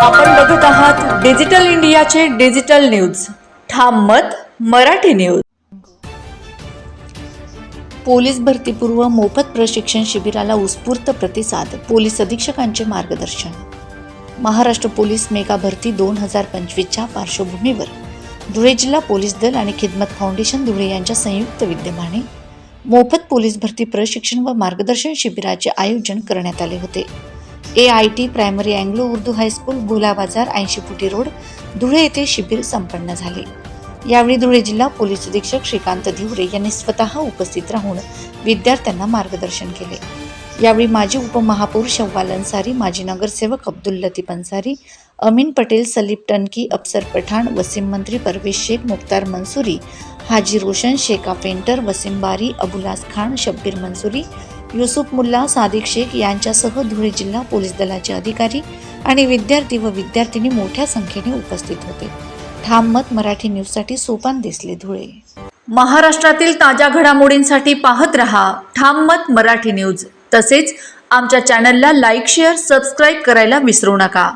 आपण बघत आहात डिजिटल इंडियाचे डिजिटल न्यूज. ठाम मत मराठी न्यूज. पोलीस भरतीपूर्व मोफत प्रशिक्षण शिबिराला उत्स्फूर्त प्रतिसाद पोलीस अधीक्षकांचे मार्गदर्शन. महाराष्ट्र पोलीस मेगा भरती दोन हजार पंचवीसच्या पार्श्वभूमीवर धुळे जिल्हा पोलीस दल आणि खिदमत फाउंडेशन धुळे यांच्या संयुक्त विद्यमाने मोफत पोलीस भरती प्रशिक्षण व मार्गदर्शन शिबिराचे आयोजन करण्यात आले होते. A I T primary Anglo Urdu high school Gola Bazar ऐंशी फुटी रोड धुळे येथे शिबिर संपन्न झाले. यावेळी धुळे जिल्हा पोलीस अधीक्षक श्रीकांत धिवरे यांनी स्वतः उपस्थित राहून विद्यार्थ्यांना मार्गदर्शन केले. यावेळी माजी उपमहापौर शव्वाल अन्सारी माजी नगरसेवक अब्दुल लतीफ अन्सारी अमीन पटेल सलीप टनकी अफसर पठाण वसीम मंत्री परवेश शेख मुख्तार मंसुरी हाजी रोशन शेखा पेंटर वसीम बारी अबुलास खान शब्बीर मंसुरी युसुफ मुल्ला सादिक शेख यांच्यासह धुळे जिल्हा पोलीस दलाचे अधिकारी आणि विद्यार्थी व विद्यार्थिनी मोठ्या संख्येने उपस्थित होते. ठाम मत मराठी न्यूजसाठी सोपान दिसले धुळे. महाराष्ट्रातील ताज्या घडामोडींसाठी पाहत रहा ठाम मत मराठी न्यूज. तसेच आमच्या चॅनलला लाईक शेअर सबस्क्राईब करायला विसरू नका.